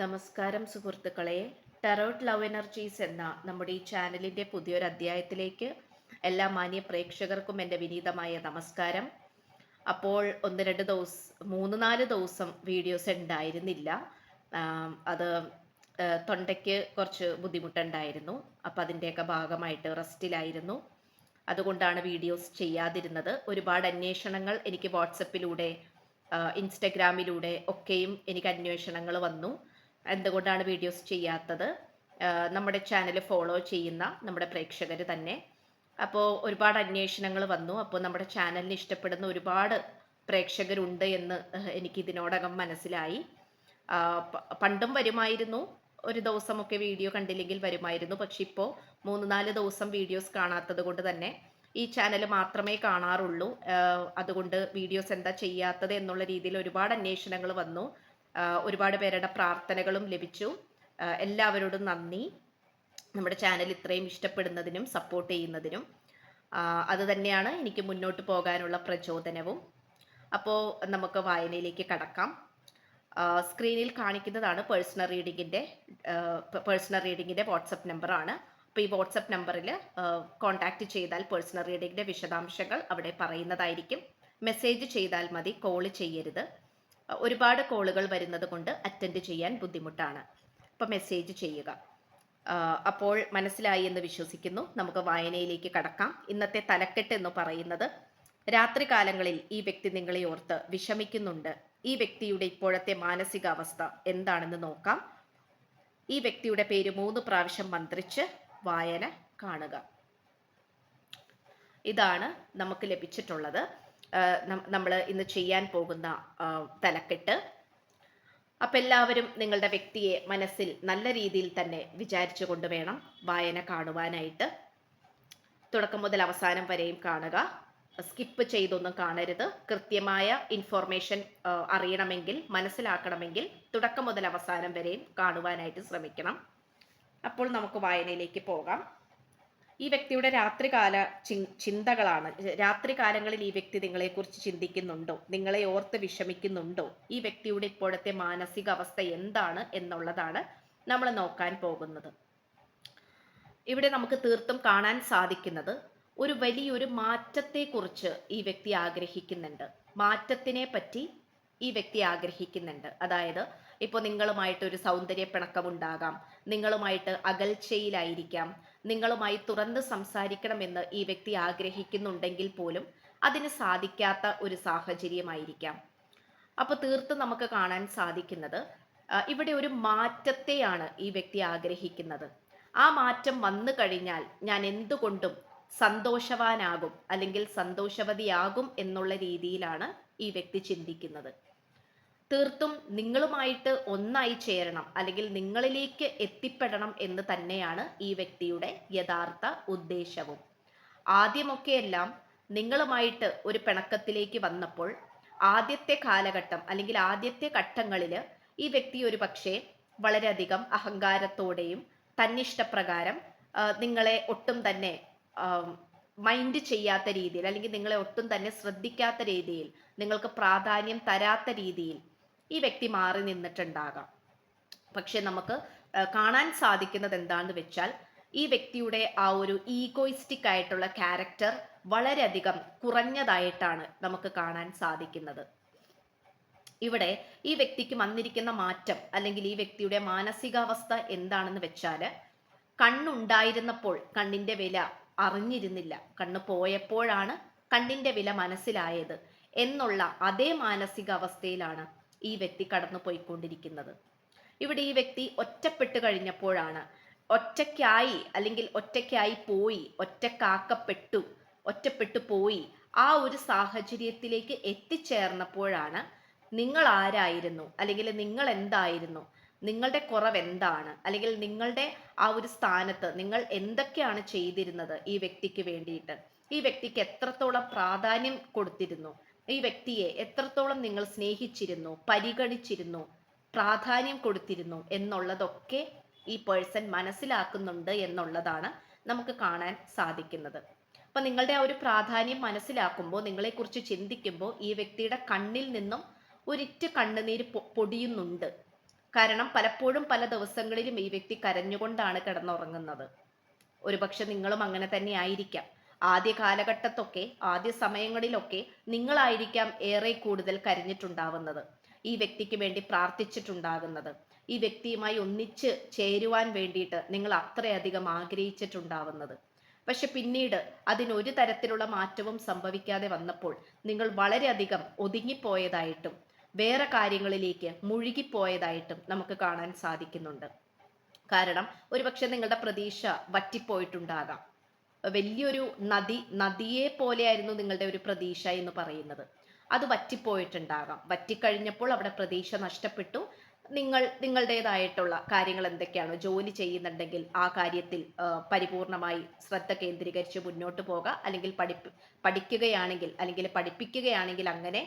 നമസ്കാരം സുഹൃത്തുക്കളെ. Tarot love energies എന്ന നമ്മുടെ ഈ ചാനലിന്റെ പുതിയൊരു അധ്യായത്തിലേക്ക് എല്ലാ മാന്യ പ്രേക്ഷകർക്കും എന്റെ വിനീതമായ നമസ്കാരം. അപ്പോൾ ഒന്ന് രണ്ട് ദിവസം മൂന്ന് നാല് ദിവസം വീഡിയോസ് ഉണ്ടായിരുന്നില്ല. അത് തൊണ്ടയ്ക്ക് കുറച്ച് ബുദ്ധിമുട്ടുണ്ടായിരുന്നു. അപ്പോൾ അതിന്റെയൊക്കെ ഭാഗമായിട്ട് റെസ്റ്റിലായിരുന്നു. അതുകൊണ്ടാണ് വീഡിയോസ് ചെയ്യാതിരുന്നത്. ഒരുപാട് അന്വേഷണങ്ങൾ എനിക്ക് വാട്സപ്പിലൂടെ ഇൻസ്റ്റഗ്രാമിലൂടെ ഒക്കെയും എനിക്ക് അന്വേഷണങ്ങൾ വന്നു. എന്തുകൊണ്ടാണ് വീഡിയോസ് ചെയ്യാത്തത്? നമ്മുടെ ചാനൽ ഫോളോ ചെയ്യുന്ന നമ്മുടെ പ്രേക്ഷകർ തന്നെ. അപ്പോൾ ഒരുപാട് അന്വേഷണങ്ങൾ വന്നു. അപ്പോൾ നമ്മുടെ ചാനലിന് ഇഷ്ടപ്പെടുന്ന ഒരുപാട് പ്രേക്ഷകരുണ്ട് എന്ന് എനിക്ക് ഇതിനോടകം മനസ്സിലായി. പണ്ടും വരുമായിരുന്നു. ഒരു ദിവസമൊക്കെ വീഡിയോ കണ്ടില്ലെങ്കിൽ വരുമായിരുന്നു. പക്ഷെ ഇപ്പോൾ മൂന്ന് നാല് ദിവസം വീഡിയോസ് കാണാത്തത് കൊണ്ട് തന്നെ ഈ ചാനൽ മാത്രമേ കാണാറുള്ളൂ. അതുകൊണ്ട് വീഡിയോസ് എന്താ ചെയ്യാത്തത് എന്നുള്ള രീതിയിൽ ഒരുപാട് അന്വേഷണങ്ങൾ വന്നു. ഒരുപാട് പേരുടെ പ്രാർത്ഥനകളും ലഭിച്ചു. എല്ലാവരോടും നന്ദി. നമ്മുടെ ചാനൽ ഇത്രയും ഇഷ്ടപ്പെടുന്നതിനും സപ്പോർട്ട് ചെയ്യുന്നതിനും. അത് തന്നെയാണ് എനിക്ക് മുന്നോട്ട് പോകാനുള്ള പ്രചോദനവും. അപ്പോൾ നമുക്ക് വായനയിലേക്ക് കടക്കാം. സ്ക്രീനിൽ കാണിക്കുന്നതാണ് പേഴ്സണൽ റീഡിങ്ങിന്റെ പേഴ്സണൽ റീഡിങ്ങിന്റെ വാട്സപ്പ് നമ്പറാണ് അപ്പോൾ ഈ വാട്സപ്പ് നമ്പറിൽ കോൺടാക്ട് ചെയ്താൽ പേഴ്സണൽ റീഡിങ്ങിന്റെ വിശദാംശങ്ങൾ അവിടെ പറയുന്നതായിരിക്കും. മെസ്സേജ് ചെയ്താൽ മതി കോൾ ചെയ്യരുത്. ഒരുപാട് കോളുകൾ വരുന്നത് കൊണ്ട് അറ്റൻഡ് ചെയ്യാൻ ബുദ്ധിമുട്ടാണ്. അപ്പോൾ മെസ്സേജ് ചെയ്യുക. അപ്പോൾ മനസ്സിലായി എന്ന് വിശ്വസിക്കുന്നു. നമുക്ക് വായനയിലേക്ക് കടക്കാം. ഇന്നത്തെ തലക്കെട്ട് എന്ന് പറയുന്നത് രാത്രി കാലങ്ങളിൽ ഈ വ്യക്തി നിങ്ങളെ ഓർത്ത് വിഷമിക്കുന്നുണ്ട്. ഈ വ്യക്തിയുടെ ഇപ്പോഴത്തെ മാനസികാവസ്ഥ എന്താണെന്ന് നോക്കാം. ഈ വ്യക്തിയുടെ പേര് മൂന്ന് പ്രാവശ്യം മന്ത്രിച്ച് വായന കാണുക. ഇതാണ് നമുക്ക് ലഭിച്ചിട്ടുള്ളത്. നമ്മൾ ഇന്ന് ചെയ്യാൻ പോകുന്ന തലക്കെട്ട്. അപ്പം എല്ലാവരും നിങ്ങളുടെ വ്യക്തിയെ മനസ്സിൽ നല്ല രീതിയിൽ തന്നെ വിചാരിച്ചു കൊണ്ട് വേണം വായന കാണുവാനായിട്ട്. തുടക്കം മുതൽ അവസാനം വരെയും കാണുക. സ്കിപ്പ് ചെയ്തൊന്നും കാണരുത്. കൃത്യമായ ഇൻഫോർമേഷൻ അറിയണമെങ്കിൽ മനസ്സിലാക്കണമെങ്കിൽ തുടക്കം മുതൽ അവസാനം വരെയും കാണുവാനായിട്ട് ശ്രമിക്കണം. അപ്പോൾ നമുക്ക് വായനയിലേക്ക് പോകാം. ഈ വ്യക്തിയുടെ രാത്രികാല ചിന്തകളാണ്. രാത്രികാലങ്ങളിൽ ഈ വ്യക്തി നിങ്ങളെക്കുറിച്ച് ചിന്തിക്കുന്നുണ്ടോ? നിങ്ങളെ ഓർത്ത് വിഷമിക്കുന്നുണ്ടോ? ഈ വ്യക്തിയുടെ ഇപ്പോഴത്തെ മാനസികാവസ്ഥ എന്താണ് എന്നുള്ളതാണ് നമ്മൾ നോക്കാൻ പോകുന്നത്. ഇവിടെ നമുക്ക് തീർത്തും കാണാൻ സാധിക്കുന്നത് ഒരു വലിയൊരു മാറ്റത്തെക്കുറിച്ച് ഈ വ്യക്തി ആഗ്രഹിക്കുന്നുണ്ട്. മാറ്റത്തിനെ പറ്റി ഈ വ്യക്തി ആഗ്രഹിക്കുന്നുണ്ട്. അതായത് ഇപ്പോൾ നിങ്ങളുമായിട്ട് ഒരു സൗന്ദര്യ പിണക്കമുണ്ടാകാം നിങ്ങളുമായിട്ട് അകൽച്ചയിലായിരിക്കാം. നിങ്ങളുമായി തുറന്ന് സംസാരിക്കണമെന്ന് ഈ വ്യക്തി ആഗ്രഹിക്കുന്നുണ്ടെങ്കിൽ പോലും അതിന് സാധിക്കാത്ത ഒരു സാഹചര്യമായിരിക്കാം. അപ്പോൾ തീർത്ത് നമുക്ക് കാണാൻ സാധിക്കുന്നത് ഇവിടെ ഒരു മാറ്റത്തെയാണ് ഈ വ്യക്തി ആഗ്രഹിക്കുന്നത്. ആ മാറ്റം വന്നു കഴിഞ്ഞാൽ ഞാൻ എന്തുകൊണ്ടും സന്തോഷവാനാകും അല്ലെങ്കിൽ സന്തോഷവതിയാകും എന്നുള്ള രീതിയിലാണ് ഈ വ്യക്തി ചിന്തിക്കുന്നത്. തീർത്തും നിങ്ങളുമായിട്ട് ഒന്നായി ചേരണം അല്ലെങ്കിൽ നിങ്ങളിലേക്ക് എത്തിപ്പെടണം എന്ന് തന്നെയാണ് ഈ വ്യക്തിയുടെ യഥാർത്ഥ ഉദ്ദേശവും. ആദ്യമൊക്കെയെല്ലാം നിങ്ങളുമായിട്ട് ഒരു പിണക്കത്തിലേക്ക് വന്നപ്പോൾ ആദ്യത്തെ കാലഘട്ടം അല്ലെങ്കിൽ ആദ്യത്തെ ഘട്ടങ്ങളിൽ ഈ വ്യക്തി ഒരു പക്ഷേ വളരെയധികം അഹങ്കാരത്തോടെയും തന്നിഷ്ടപ്രകാരം നിങ്ങളെ ഒട്ടും തന്നെ മൈൻഡ് ചെയ്യാത്ത രീതിയിൽ അല്ലെങ്കിൽ നിങ്ങളെ ഒട്ടും തന്നെ ശ്രദ്ധിക്കാത്ത രീതിയിൽ നിങ്ങൾക്ക് പ്രാധാന്യം തരാത്ത രീതിയിൽ ഈ വ്യക്തി മാറി നിന്നിട്ടുണ്ടാകാം. പക്ഷെ നമുക്ക് കാണാൻ സാധിക്കുന്നത് എന്താണെന്ന് വെച്ചാൽ ഈ വ്യക്തിയുടെ ആ ഒരു ഈഗോയിസ്റ്റിക് ആയിട്ടുള്ള ക്യാരക്ടർ വളരെയധികം കുറഞ്ഞതായിട്ടാണ് നമുക്ക് കാണാൻ സാധിക്കുന്നത്. ഇവിടെ ഈ വ്യക്തിക്ക് വന്നിരിക്കുന്ന മാറ്റം അല്ലെങ്കിൽ ഈ വ്യക്തിയുടെ മാനസികാവസ്ഥ എന്താണെന്ന് വെച്ചാൽ കണ്ണുണ്ടായിരുന്നപ്പോൾ കണ്ണിന്റെ വില അറിഞ്ഞിരുന്നില്ല. കണ്ണ് പോയപ്പോഴാണ് കണ്ണിന്റെ വില മനസ്സിലായത് എന്നുള്ള അതേ മാനസികാവസ്ഥയിലാണ് ഈ വ്യക്തി കടന്നു പോയിക്കൊണ്ടിരിക്കുന്നത്. ഇവിടെ ഈ വ്യക്തി ഒറ്റപ്പെട്ട് കഴിഞ്ഞപ്പോഴാണ് ഒറ്റയ്ക്കായി അല്ലെങ്കിൽ ഒറ്റയ്ക്കായി പോയി ഒറ്റക്കാക്കപ്പെട്ടു ഒറ്റപ്പെട്ടു പോയി ആ ഒരു സാഹചര്യത്തിലേക്ക് എത്തിച്ചേർന്നപ്പോഴാണ് നിങ്ങൾ ആരായിരുന്നു അല്ലെങ്കിൽ നിങ്ങൾ എന്തായിരുന്നു നിങ്ങളുടെ കുറവ് എന്താണ് അല്ലെങ്കിൽ നിങ്ങളുടെ ആ ഒരു സ്ഥാനത്ത് നിങ്ങൾ എന്തൊക്കെയാണ് ചെയ്തിരുന്നത് ഈ വ്യക്തിക്ക് വേണ്ടിയിട്ട്? ഈ വ്യക്തിക്ക് എത്രത്തോളം പ്രാധാന്യം കൊടുത്തിരുന്നു? ഈ വ്യക്തിയെ എത്രത്തോളം നിങ്ങൾ സ്നേഹിച്ചിരുന്നു പരിഗണിച്ചിരുന്നു പ്രാധാന്യം കൊടുത്തിരുന്നു എന്നുള്ളതൊക്കെ ഈ പേഴ്സൺ മനസ്സിലാക്കുന്നുണ്ട് എന്നുള്ളതാണ് നമുക്ക് കാണാൻ സാധിക്കുന്നത്. അപ്പൊ നിങ്ങളുടെ ആ ഒരു പ്രാധാന്യം മനസ്സിലാക്കുമ്പോൾ നിങ്ങളെക്കുറിച്ച് ചിന്തിക്കുമ്പോൾ ഈ വ്യക്തിയുടെ കണ്ണിൽ നിന്നും ഒരിറ്റ് കണ്ണുനീര് പൊടിയുന്നുണ്ട്. കാരണം പലപ്പോഴും പല ദിവസങ്ങളിലും ഈ വ്യക്തി കരഞ്ഞുകൊണ്ടാണ് കിടന്നുറങ്ങുന്നത്. ഒരുപക്ഷെ നിങ്ങളും അങ്ങനെ തന്നെ ആയിരിക്കാം. ആദ്യ കാലഘട്ടത്തൊക്കെ ആദ്യ സമയങ്ങളിലൊക്കെ നിങ്ങളായിരിക്കാം ഏറെ കൂടുതൽ കരഞ്ഞിട്ടുണ്ടാവുന്നത്. ഈ വ്യക്തിക്ക് വേണ്ടി പ്രാർത്ഥിച്ചിട്ടുണ്ടാകുന്നത്. ഈ വ്യക്തിയുമായി ഒന്നിച്ച് ചേരുവാൻ വേണ്ടിയിട്ട് നിങ്ങൾ അത്രയധികം ആഗ്രഹിച്ചിട്ടുണ്ടാവുന്നത്. പക്ഷെ പിന്നീട് അതിനൊരു തരത്തിലുള്ള മാറ്റവും സംഭവിക്കാതെ വന്നപ്പോൾ നിങ്ങൾ വളരെയധികം ഒതുങ്ങിപ്പോയതായിട്ടും വേറെ കാര്യങ്ങളിലേക്ക് മുഴുകിപ്പോയതായിട്ടും നമുക്ക് കാണാൻ സാധിക്കുന്നുണ്ട്. കാരണം ഒരുപക്ഷെ നിങ്ങളുടെ പ്രതീക്ഷ വറ്റിപ്പോയിട്ടുണ്ടാകാം. വലിയൊരു നദി നദിയെ പോലെയായിരുന്നു നിങ്ങളുടെ ഒരു പ്രതീക്ഷ എന്ന് പറയുന്നത്. അത് വറ്റിപ്പോയിട്ടുണ്ടാകാം. വറ്റിക്കഴിഞ്ഞപ്പോൾ അവിടെ പ്രതീക്ഷ നഷ്ടപ്പെട്ടു. നിങ്ങൾ നിങ്ങളുടേതായിട്ടുള്ള കാര്യങ്ങൾ എന്തൊക്കെയാണോ? ജോലി ചെയ്യുന്നുണ്ടെങ്കിൽ ആ കാര്യത്തിൽ പരിപൂർണമായി ശ്രദ്ധ കേന്ദ്രീകരിച്ച് മുന്നോട്ട് പോകുക അല്ലെങ്കിൽ പഠിപ്പ് പഠിക്കുകയാണെങ്കിൽ അല്ലെങ്കിൽ പഠിപ്പിക്കുകയാണെങ്കിൽ അങ്ങനെ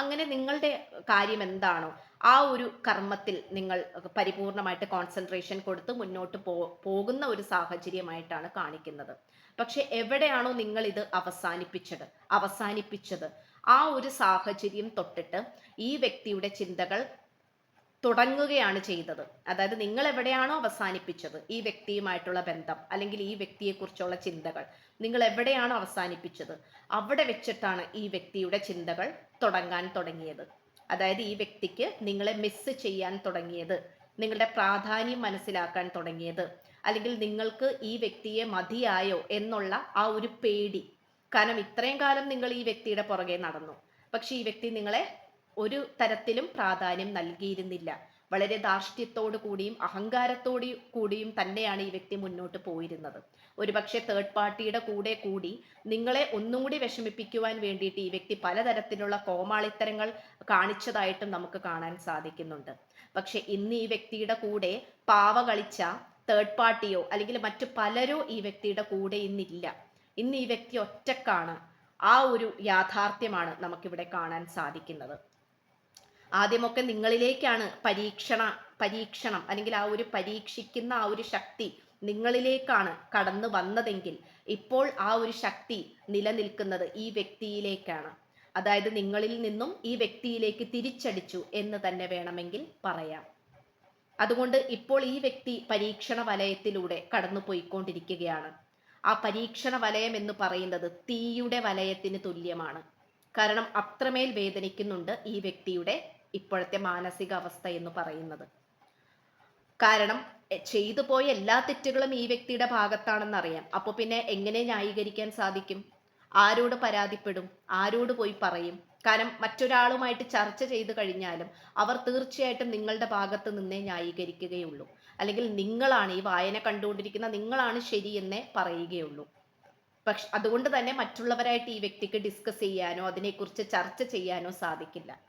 അങ്ങനെ നിങ്ങളുടെ കാര്യം എന്താണോ ആ ഒരു കർമ്മത്തിൽ നിങ്ങൾ പരിപൂർണമായിട്ട് കോൺസെൻട്രേഷൻ കൊടുത്ത് മുന്നോട്ട് പോ പോകുന്ന ഒരു സാഹചര്യമായിട്ടാണ് കാണിക്കുന്നത്. പക്ഷെ എവിടെയാണോ നിങ്ങൾ ഇത് അവസാനിപ്പിച്ചത് അവസാനിപ്പിച്ചത് ആ ഒരു സാഹചര്യം തൊട്ടിട്ട് ഈ വ്യക്തിയുടെ ചിന്തകൾ തുടങ്ങുകയാണ് ചെയ്തത്. അതായത് നിങ്ങൾ എവിടെയാണോ അവസാനിപ്പിച്ചത് ഈ വ്യക്തിയുമായിട്ടുള്ള ബന്ധം അല്ലെങ്കിൽ ഈ വ്യക്തിയെക്കുറിച്ചുള്ള ചിന്തകൾ നിങ്ങൾ എവിടെയാണോ അവസാനിപ്പിച്ചത് അവിടെ വെച്ചിട്ടാണ് ഈ വ്യക്തിയുടെ ചിന്തകൾ തുടങ്ങാൻ തുടങ്ങിയത്. അതായത് ഈ വ്യക്തിക്ക് നിങ്ങളെ മിസ് ചെയ്യാൻ തുടങ്ങിയത് നിങ്ങളുടെ പ്രാധാന്യം മനസ്സിലാക്കാൻ തുടങ്ങിയത് അല്ലെങ്കിൽ നിങ്ങൾക്ക് ഈ വ്യക്തിയെ മതിയായോ എന്നുള്ള ആ ഒരു പേടി. കാരണം ഇത്രയും കാലം നിങ്ങൾ ഈ വ്യക്തിയുടെ പുറകെ നടന്നു. പക്ഷെ ഈ വ്യക്തി നിങ്ങളെ ഒരു തരത്തിലും പ്രാധാന്യം നൽകിയിരുന്നില്ല. വളരെ ധാർഷ്ട്യത്തോടു കൂടിയും അഹങ്കാരത്തോടു കൂടിയും തന്നെയാണ് ഈ വ്യക്തി മുന്നോട്ട് പോയിരുന്നത്. ഒരുപക്ഷെ തേർഡ് പാർട്ടിയുടെ കൂടെ കൂടി നിങ്ങളെ ഒന്നും കൂടി വിഷമിപ്പിക്കുവാൻ വേണ്ടിയിട്ട് ഈ വ്യക്തി പലതരത്തിലുള്ള കോമാളിത്തരങ്ങൾ കാണിച്ചതായിട്ടും നമുക്ക് കാണാൻ സാധിക്കുന്നുണ്ട്. പക്ഷെ ഇന്ന് ഈ വ്യക്തിയുടെ കൂടെ പാവ കളിച്ച തേർഡ് പാർട്ടിയോ അല്ലെങ്കിൽ മറ്റു പലരോ ഈ വ്യക്തിയുടെ കൂടെ ഇന്നില്ല. ഇന്ന് ഈ വ്യക്തി ഒറ്റക്കാണ്. ആ ഒരു യാഥാർത്ഥ്യമാണ് നമുക്കിവിടെ കാണാൻ സാധിക്കുന്നത്. ആദ്യമൊക്കെ നിങ്ങളിലേക്കാണ് പരീക്ഷണ പരീക്ഷണം അല്ലെങ്കിൽ ആ ഒരു പരീക്ഷിക്കുന്ന ആ ഒരു ശക്തി നിങ്ങളിലേക്കാണ് കടന്നു വന്നതെങ്കിൽ ഇപ്പോൾ ആ ഒരു ശക്തി നിലനിൽക്കുന്നത് ഈ വ്യക്തിയിലേക്കാണ്. അതായത് നിങ്ങളിൽ നിന്നും ഈ വ്യക്തിയിലേക്ക് തിരിച്ചടിച്ചു എന്ന് തന്നെ വേണമെങ്കിൽ പറയാം. അതുകൊണ്ട് ഇപ്പോൾ ഈ വ്യക്തി പരീക്ഷണ വലയത്തിലൂടെ കടന്നു പോയിക്കൊണ്ടിരിക്കുകയാണ് ആ പരീക്ഷണ വലയം എന്ന് പറയുന്നത് തീയുടെ വലയത്തിന് തുല്യമാണ്. കാരണം അത്രമേൽ വേദനിക്കുന്നുണ്ട് ഈ വ്യക്തിയുടെ ഇപ്പോഴത്തെ മാനസികാവസ്ഥ എന്ന് പറയുന്നത്. കാരണം ചെയ്തു പോയ എല്ലാ തെറ്റുകളും ഈ വ്യക്തിയുടെ ഭാഗത്താണെന്ന് അറിയാം അപ്പൊ പിന്നെ എങ്ങനെ ന്യായീകരിക്കാൻ സാധിക്കും? ആരോട് പരാതിപ്പെടും? ആരോട് പോയി പറയും? കാരണം മറ്റൊരാളുമായിട്ട് ചർച്ച ചെയ്തു കഴിഞ്ഞാലും അവർ തീർച്ചയായിട്ടും നിങ്ങളുടെ ഭാഗത്ത് നിന്നേ ന്യായീകരിക്കുകയുള്ളൂ. അല്ലെങ്കിൽ നിങ്ങളാണ് ഈ വായന കണ്ടുകൊണ്ടിരിക്കുന്ന നിങ്ങളാണ് ശരിയെന്നേ പറയുകയുള്ളൂ. പക്ഷെ അതുകൊണ്ട് തന്നെ മറ്റുള്ളവരായിട്ട് ഈ വ്യക്തിക്ക് ഡിസ്കസ് ചെയ്യാനോ അതിനെക്കുറിച്ച് ചർച്ച ചെയ്യാനോ സാധിക്കില്ല.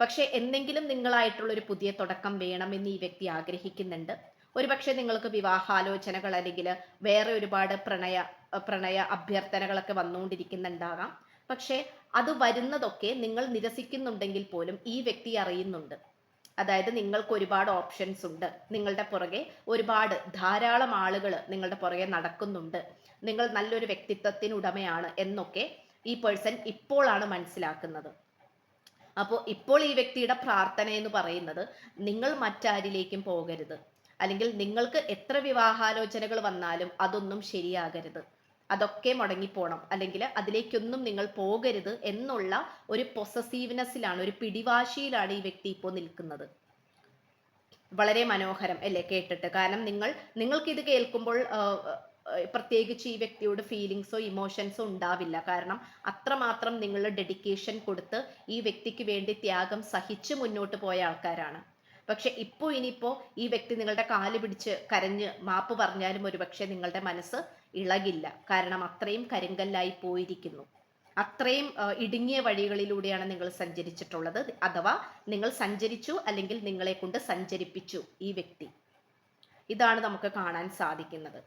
പക്ഷെ എന്തെങ്കിലും നിങ്ങളായിട്ടുള്ള ഒരു പുതിയ തുടക്കം വേണമെന്ന് ഈ വ്യക്തി ആഗ്രഹിക്കുന്നുണ്ട്. ഒരുപക്ഷെ നിങ്ങൾക്ക് വിവാഹാലോചനകൾ അല്ലെങ്കിൽ വേറെ ഒരുപാട് പ്രണയ പ്രണയ അഭ്യർത്ഥനകളൊക്കെ വന്നുകൊണ്ടിരിക്കുന്നുണ്ടാകാം. പക്ഷേ അത് വരുന്നതൊക്കെ നിങ്ങൾ നിരസിക്കുന്നുണ്ടെങ്കിൽ പോലും ഈ വ്യക്തി അറിയുന്നുണ്ട്. അതായത് നിങ്ങൾക്ക് ഒരുപാട് ഓപ്ഷൻസ് ഉണ്ട്. നിങ്ങളുടെ പുറകെ ഒരുപാട് ധാരാളം ആളുകൾ നിങ്ങളുടെ പുറകെ നടക്കുന്നുണ്ട്. നിങ്ങൾ നല്ലൊരു വ്യക്തിത്വത്തിനുടമയാണ് എന്നൊക്കെ ഈ പേഴ്സൺ ഇപ്പോഴാണ് മനസ്സിലാക്കുന്നത്. അപ്പോൾ ഇപ്പോൾ ഈ വ്യക്തിയുടെ പ്രാർത്ഥന എന്ന് പറയുന്നത് നിങ്ങൾ മറ്റാരിലേക്കും പോകരുത്. അല്ലെങ്കിൽ നിങ്ങൾക്ക് എത്ര വിവാഹാലോചനകൾ വന്നാലും അതൊന്നും ശരിയാകരുത്. അതൊക്കെ മുടങ്ങിപ്പോണം. അല്ലെങ്കിൽ അതിലേക്കൊന്നും നിങ്ങൾ പോകരുത് എന്നുള്ള ഒരു പൊസസീവ്നെസ്സിലാണ് ഒരു പിടിവാശിയിലാണ് ഈ വ്യക്തി ഇപ്പോൾ നിൽക്കുന്നത്. വളരെ മനോഹരം അല്ലേ? കേട്ടിട്ട്. കാരണം നിങ്ങൾ നിങ്ങൾക്ക് ഇത് കേൾക്കുമ്പോൾ പ്രത്യേകിച്ച് ഈ വ്യക്തിയോട് ഫീലിങ്സോ ഇമോഷൻസോ ഉണ്ടാവില്ല. കാരണം അത്രമാത്രം നിങ്ങൾ ഡെഡിക്കേഷൻ കൊടുത്ത് ഈ വ്യക്തിക്ക് വേണ്ടി ത്യാഗം സഹിച്ച് മുന്നോട്ട് പോയ ആൾക്കാരാണ്. പക്ഷെ ഇപ്പോൾ ഇനിയിപ്പോൾ ഈ വ്യക്തി നിങ്ങളുടെ കാൽ പിടിച്ച് കരഞ്ഞ് മാപ്പ് പറഞ്ഞാലും ഒരുപക്ഷെ നിങ്ങളുടെ മനസ്സ് ഇളകില്ല. കാരണം അത്രയും കരിങ്കല്ലായി പോയിരിക്കുന്നു. അത്രയും ഇടുങ്ങിയ വഴികളിലൂടെയാണ് നിങ്ങൾ സഞ്ചരിച്ചിട്ടുള്ളത്. അഥവാ നിങ്ങൾ സഞ്ചരിച്ചു അല്ലെങ്കിൽ നിങ്ങളെ കൊണ്ട് സഞ്ചരിപ്പിച്ചു ഈ വ്യക്തി. ഇതാണ് നമുക്ക് കാണാൻ സാധിക്കുന്നത്.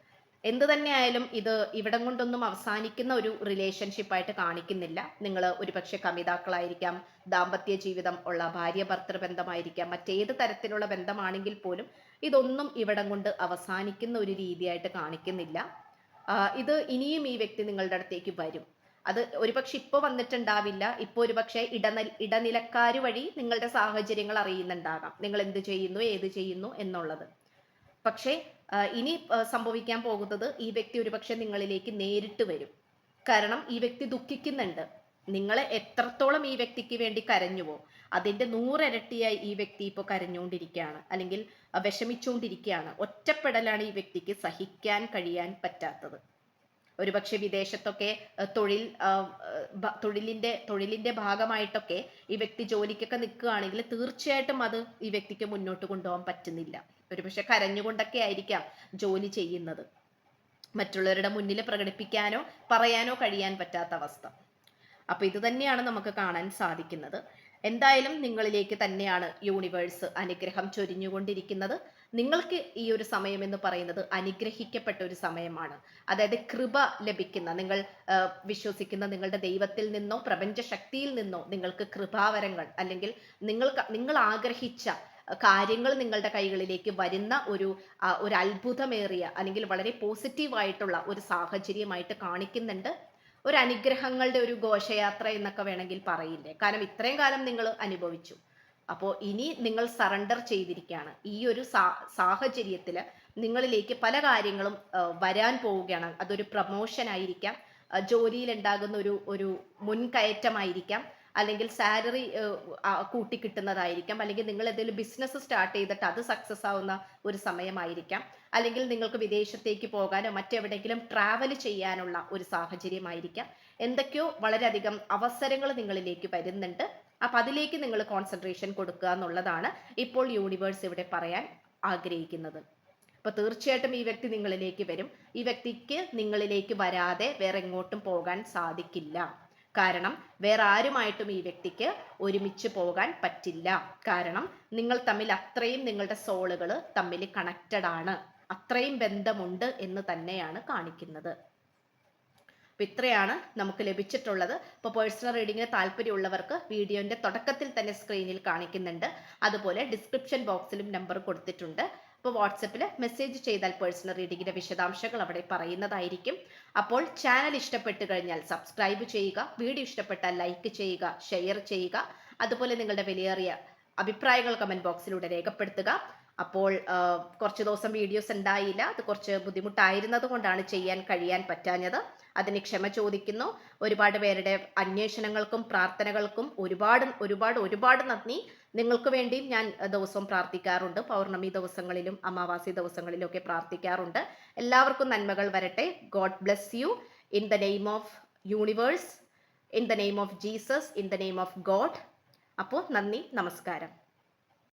എന്ത് തന്നെയായാലും ഇത് ഇവിടം കൊണ്ടൊന്നും അവസാനിക്കുന്ന ഒരു റിലേഷൻഷിപ്പായിട്ട് കാണിക്കുന്നില്ല. നിങ്ങൾ ഒരുപക്ഷെ കമിതാക്കളായിരിക്കാം ദാമ്പത്യ ജീവിതം ഉള്ള ഭാര്യ ഭർത്തൃ ബന്ധമായിരിക്കാം മറ്റേത് തരത്തിലുള്ള ബന്ധമാണെങ്കിൽ പോലും ഇതൊന്നും ഇവിടം കൊണ്ട് അവസാനിക്കുന്ന ഒരു രീതിയായിട്ട് കാണിക്കുന്നില്ല. ഇത് ഇനിയും ഈ വ്യക്തി നിങ്ങളുടെ അടുത്തേക്ക് വരും. അത് ഒരുപക്ഷെ ഇപ്പോൾ വന്നിട്ടുണ്ടാവില്ല ഇപ്പോൾ ഒരുപക്ഷെ ഇടനില ഇടനിലക്കാർ വഴി നിങ്ങളുടെ സാഹചര്യങ്ങൾ അറിയുന്നുണ്ടാകാം. നിങ്ങൾ എന്ത് ചെയ്യുന്നു ഏത് ചെയ്യുന്നു എന്നുള്ളത്. പക്ഷേ ഇനി സംഭവിക്കാൻ പോകുന്നത് ഈ വ്യക്തി ഒരുപക്ഷെ നിങ്ങളിലേക്ക് നേരിട്ട് വരും. കാരണം ഈ വ്യക്തി ദുഃഖിക്കുന്നുണ്ട്. നിങ്ങളെ എത്രത്തോളം ഈ വ്യക്തിക്ക് വേണ്ടി കരഞ്ഞുവോ അതിന്റെ നൂറിരട്ടിയായി ഈ വ്യക്തി ഇപ്പോൾ കരഞ്ഞുകൊണ്ടിരിക്കുകയാണ്. അല്ലെങ്കിൽ വിഷമിച്ചുകൊണ്ടിരിക്കുകയാണ്. ഒറ്റപ്പെടലാണ് ഈ വ്യക്തിക്ക് സഹിക്കാൻ കഴിയാൻ പറ്റാത്തത്. ഒരുപക്ഷെ വിദേശത്തൊക്കെ തൊഴിൽ തൊഴിലിന്റെ തൊഴിലിന്റെ ഭാഗമായിട്ടൊക്കെ ഈ വ്യക്തി ജോലിക്കൊക്കെ നിൽക്കുകയാണെങ്കിൽ തീർച്ചയായിട്ടും അത് ഈ വ്യക്തിക്ക് മുന്നോട്ട് കൊണ്ടുപോകാൻ പറ്റുന്നില്ല. ഒരുപക്ഷെ കരഞ്ഞുകൊണ്ടൊക്കെ ആയിരിക്കാം ജോലി ചെയ്യുന്നത്. മറ്റുള്ളവരുടെ മുന്നിൽ പ്രകടിപ്പിക്കാനോ പറയാനോ കഴിയാൻ പറ്റാത്ത അവസ്ഥ. അപ്പൊ ഇത് തന്നെയാണ് നമുക്ക് കാണാൻ സാധിക്കുന്നത്. എന്തായാലും നിങ്ങളിലേക്ക് തന്നെയാണ് യൂണിവേഴ്സ് അനുഗ്രഹം ചൊരിഞ്ഞുകൊണ്ടിരിക്കുന്നത്. നിങ്ങൾക്ക് ഈ ഒരു സമയം എന്ന് പറയുന്നത് അനുഗ്രഹിക്കപ്പെട്ട ഒരു സമയമാണ്. അതായത് കൃപ ലഭിക്കുന്ന നിങ്ങൾ വിശ്വസിക്കുന്ന നിങ്ങളുടെ ദൈവത്തിൽ നിന്നോ പ്രപഞ്ച ശക്തിയിൽ നിന്നോ നിങ്ങൾക്ക് കൃപാവരങ്ങൾ അല്ലെങ്കിൽ നിങ്ങൾ നിങ്ങൾ ആഗ്രഹിച്ച കാര്യങ്ങൾ നിങ്ങളുടെ കൈകളിലേക്ക് വരുന്ന ഒരു ഒരു അത്ഭുതമേറിയ അല്ലെങ്കിൽ വളരെ പോസിറ്റീവായിട്ടുള്ള ഒരു സാഹചര്യമായിട്ട് കാണിക്കുന്നുണ്ട്. ഒരു അനുഗ്രഹങ്ങളുടെ ഒരു ഘോഷയാത്ര എന്നൊക്കെ വേണമെങ്കിൽ പറയില്ലേ? കാരണം ഇത്രയും കാലം നിങ്ങൾ അനുഭവിച്ചു. അപ്പോൾ ഇനി നിങ്ങൾ സറണ്ടർ ചെയ്തിരിക്കുകയാണ്. ഈ ഒരു സാഹചര്യത്തിൽ നിങ്ങളിലേക്ക് പല കാര്യങ്ങളും വരാൻ പോവുകയാണ്. അതൊരു പ്രമോഷൻ ആയിരിക്കാം. ജോലിയിൽ ഉണ്ടാകുന്ന ഒരു ഒരു മുൻകയറ്റമായിരിക്കാം. അല്ലെങ്കിൽ സാലറി കൂട്ടിക്കിട്ടുന്നതായിരിക്കാം. അല്ലെങ്കിൽ നിങ്ങൾ എന്തെങ്കിലും ബിസിനസ് സ്റ്റാർട്ട് ചെയ്തിട്ട് അത് സക്സസ് ആവുന്ന ഒരു സമയമായിരിക്കാം. അല്ലെങ്കിൽ നിങ്ങൾക്ക് വിദേശത്തേക്ക് പോകാനോ മറ്റെവിടെയെങ്കിലും ട്രാവൽ ചെയ്യാനുള്ള ഒരു സാഹചര്യമായിരിക്കാം. എന്തൊക്കെയോ വളരെയധികം അവസരങ്ങൾ നിങ്ങളിലേക്ക് വരുന്നുണ്ട്. അപ്പൊ അതിലേക്ക് നിങ്ങൾ കോൺസെൻട്രേഷൻ കൊടുക്കുക എന്നുള്ളതാണ് ഇപ്പോൾ യൂണിവേഴ്സ് ഇവിടെ പറയാൻ ആഗ്രഹിക്കുന്നത്. അപ്പോൾ തീർച്ചയായിട്ടും ഈ വ്യക്തി നിങ്ങളിലേക്ക് വരും. ഈ വ്യക്തിക്ക് നിങ്ങളിലേക്ക് വരാതെ വേറെ എങ്ങോട്ടും പോകാൻ സാധിക്കില്ല. കാരണം വേറെ ആരുമായിട്ടും ഈ വ്യക്തിക്ക് ഒരുമിച്ച് പോകാൻ പറ്റില്ല. കാരണം നിങ്ങൾ തമ്മിൽ അത്രയും നിങ്ങളുടെ സോളുകൾ തമ്മിൽ കണക്റ്റഡ് ആണ്. അത്രയും ബന്ധമുണ്ട് എന്ന് തന്നെയാണ് കാണിക്കുന്നത്. അപ്പൊ ഇത്രയാണ് നമുക്ക് ലഭിച്ചിട്ടുള്ളത്. ഇപ്പോൾ പേഴ്സണൽ റീഡിങ്ങിന് താല്പര്യമുള്ളവർക്ക് വീഡിയോന്റെ തുടക്കത്തിൽ തന്നെ സ്ക്രീനിൽ കാണിക്കുന്നുണ്ട്. അതുപോലെ ഡിസ്ക്രിപ്ഷൻ ബോക്സിലും നമ്പർ കൊടുത്തിട്ടുണ്ട്. അപ്പോൾ വാട്സപ്പിൽ മെസ്സേജ് ചെയ്താൽ പേഴ്സണൽ റീഡിങ്ങിന്റെ വിശദാംശങ്ങൾ അവിടെ പറയുന്നതായിരിക്കും. അപ്പോൾ ചാനൽ ഇഷ്ടപ്പെട്ട് കഴിഞ്ഞാൽ സബ്സ്ക്രൈബ് ചെയ്യുക വീഡിയോ ഇഷ്ടപ്പെട്ടാൽ ലൈക്ക് ചെയ്യുക ഷെയർ ചെയ്യുക. അതുപോലെ നിങ്ങളുടെ വിലയേറിയ അഭിപ്രായങ്ങൾ കമന്റ് ബോക്സിലൂടെ രേഖപ്പെടുത്തുക. അപ്പോൾ കുറച്ച് ദിവസം വീഡിയോസ് ഉണ്ടായില്ല. അത് കുറച്ച് ബുദ്ധിമുട്ടായിരുന്നത് കൊണ്ടാണ് ചെയ്യാൻ കഴിയാൻ പറ്റാഞ്ഞത്. അതിന് ക്ഷമ ചോദിക്കുന്നു. ഒരുപാട് പേരുടെ അന്വേഷണങ്ങൾക്കും പ്രാർത്ഥനകൾക്കും ഒരുപാട് ഒരുപാട് ഒരുപാട് നന്ദി. നിങ്ങൾക്ക് വേണ്ടിയും ഞാൻ ദിവസവും പ്രാർത്ഥിക്കാറുണ്ട്. പൗർണമി ദിവസങ്ങളിലും അമാവാസി ദിവസങ്ങളിലും ഒക്കെ പ്രാർത്ഥിക്കാറുണ്ട്. എല്ലാവർക്കും നന്മകൾ വരട്ടെ. God bless you in the name of universe in the name of Jesus in the name of God അപ്പോൾ നന്ദി നമസ്കാരം.